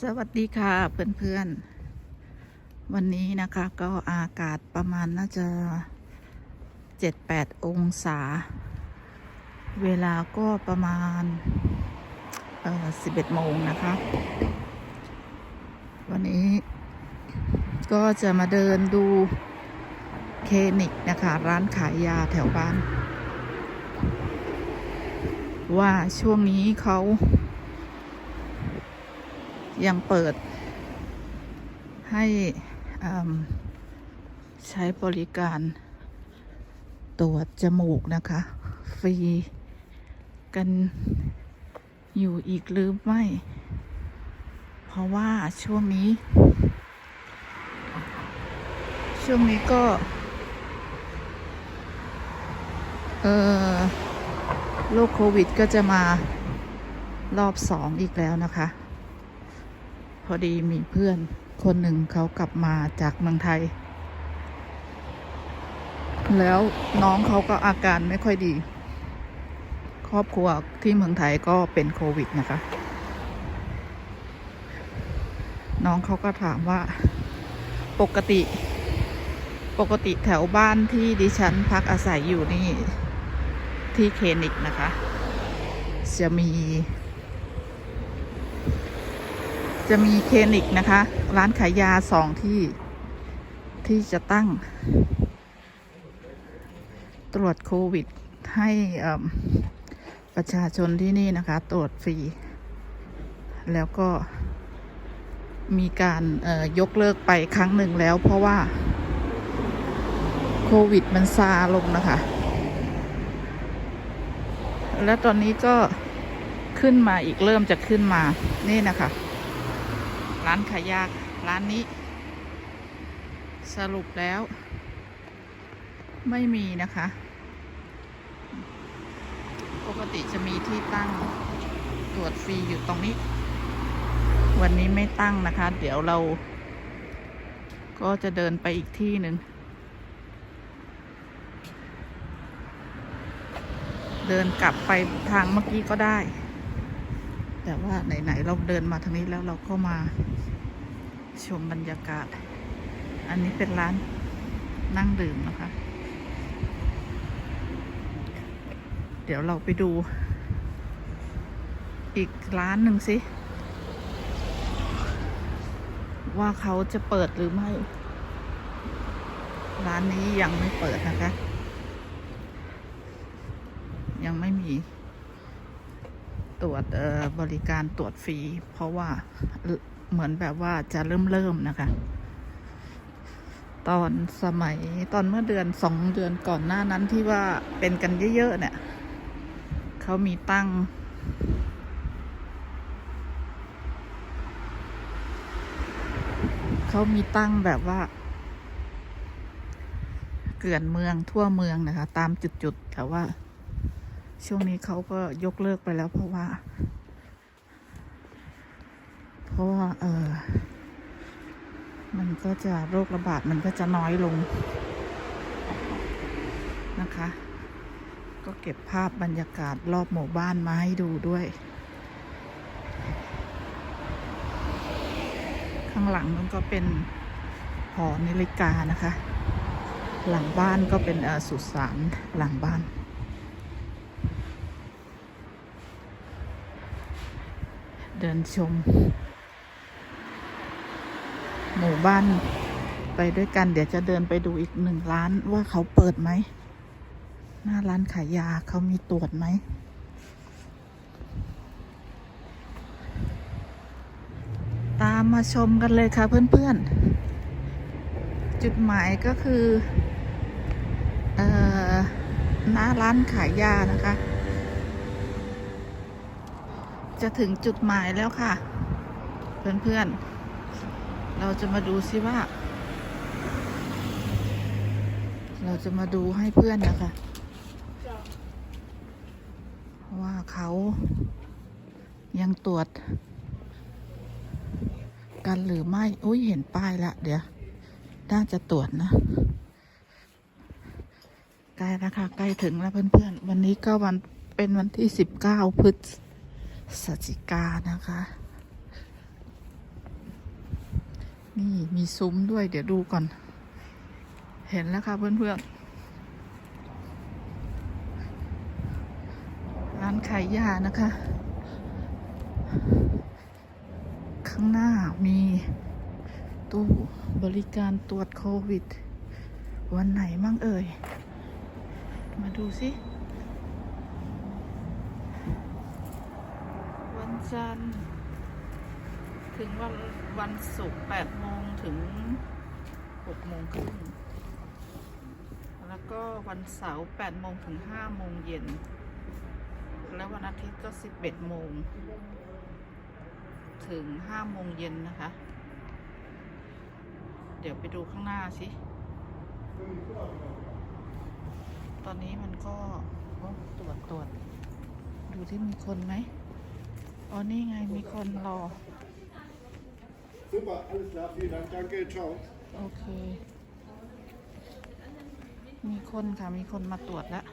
สวัสดีค่ะเพื่อนๆ วันนี้นะคะก็อากาศประมาณน่าจะ7-8องศา เวลาก็ประมาณเอ่อ11โมงนะคะ วันนี้ก็จะมาเดินดูเคนิกนะคะ ร้านขายยาแถวบ้าน ว่าช่วงนี้เขา ยังเปิดให้ใช้บริการตรวจจมูกนะคะ ฟรีกันอยู่อีกหรือไม่ เพราะว่าช่วงนี้ ช่วงนี้ก็เออโรคโควิดก็จะมารอบสองอีกแล้วนะคะ พอดีมีเพื่อนคนหนึ่งเขากลับมาจากเมืองไทย แล้วน้องเขาก็อาการไม่ค่อยดี ครอบครัวที่เมืองไทยก็เป็นโควิดนะคะ น้องเขาก็ถามว่าปกติ ปกติแถวบ้านที่ดิฉันพักอาศัยอยู่นี่ ที่เคนิกนะคะ จะมี จะมีคลินิกนะคะ ร้านขายยาสองที่ที่จะตั้ง ตรวจโควิด ให้ประชาชนที่นี่นะคะ ตรวจฟรี แล้วก็มีการเอ่อยกเลิกไปครั้งหนึ่งแล้ว เพราะว่า โควิดมันซาลงนะคะ แล้วตอนนี้ก็ขึ้นมาอีกเริ่มจะขึ้นมานี่นะคะ ร้านขายยาร้านนี้ สรุปแล้ว ไม่มีนะคะ ปกติจะมีที่ตั้งตรวจฟรีอยู่ตรงนี้ วันนี้ไม่ตั้งนะคะ เดี๋ยวเรา ก็จะเดินไปอีกที่หนึ่งเดินกลับไปทางเมื่อกี้ก็ได้ แต่ว่าไหน ๆ เราเดินมาทางนี้แล้วเราก็มา ชมบรรยากาศ อันนี้เป็นร้านนั่งดื่มนะคะ เดี๋ยวเราไปดู อีกร้านหนึ่งสิ ว่าเขาจะเปิดหรือไม่ ร้านนี้ยังไม่เปิดนะคะ ยังไม่มีตรวจเอ่อบริการตรวจฟรี เพราะว่า เหมือนแบบว่าจะเริ่มเริ่มนะคะ ตอนสมัยตอนเมื่อเดือนสองเดือนก่อนหน้านั้นที่ว่าเป็นกันเยอะๆเนี่ยเขามีตั้ง เขามีตั้งแบบว่า เกลื่อนเมืองทั่วเมืองนะคะ ตามจุดๆแต่ว่าช่วงนี้เขาก็ยกเลิกไปแล้วเพราะว่า เพราะว่าเออมันก็จะโรคระบาดมันก็จะน้อยลงนะคะ ก็เก็บภาพบรรยากาศรอบหมู่บ้านมาให้ดูด้วย ข้างหลังมันก็เป็นหอนาฬิกานะคะ หลังบ้านก็เป็นสุสานหลังบ้านเดินชม หมู่บ้านไปด้วยกัน เดี๋ยวจะเดินไปดูอีกหนึ่งร้านว่าเขาเปิดไหม หน้าร้านขายยาเขามีตรวจไหม ตามมาชมกันเลยค่ะเพื่อนๆ จุดหมายก็คือเอ่อหน้าร้านขายยานะคะ จะถึงจุดหมายแล้วค่ะ เพื่อนๆ เราจะมาดูซิว่า เราจะมาดูให้เพื่อนนะคะ ว่าเขายังตรวจ กันหรือไม่ อุ้ยเห็นป้ายละ เดี๋ยว น่าจะตรวจนะใกล้แล้วค่ะใกล้ถึงแล้วเพื่อนๆ วันนี้ก็วันเป็นวันที่สิบเก้าพฤศจิกานะคะ นี่มีซุ้มด้วยเดี๋ยวดูก่อน เห็นแล้วค่ะเพื่อนๆ ร้านขายยานะคะ ข้างหน้ามีตู้บริการตรวจโควิด วันไหนมั่งเอ่ย มาดูสิ วันจันทร์ ถึงวันวันศุกร์8โมงถึง6โมงครึ่ง แล้วก็วันเสาร์8โมงถึง5โมงเย็น แล้ววันอาทิตย์ก็11โมง ถึง5โมงเย็นนะคะ เดี๋ยวไปดูข้างหน้าสิ ตอนนี้มันก็ตรวจตรวจ ดูที่มีคนไหมอ๋อนี่ไงมีคนรอ Super, alles klar, vielen Dank, danke, ciao. โอเค มีคนค่ะ มีคนมาตรวจแล้ว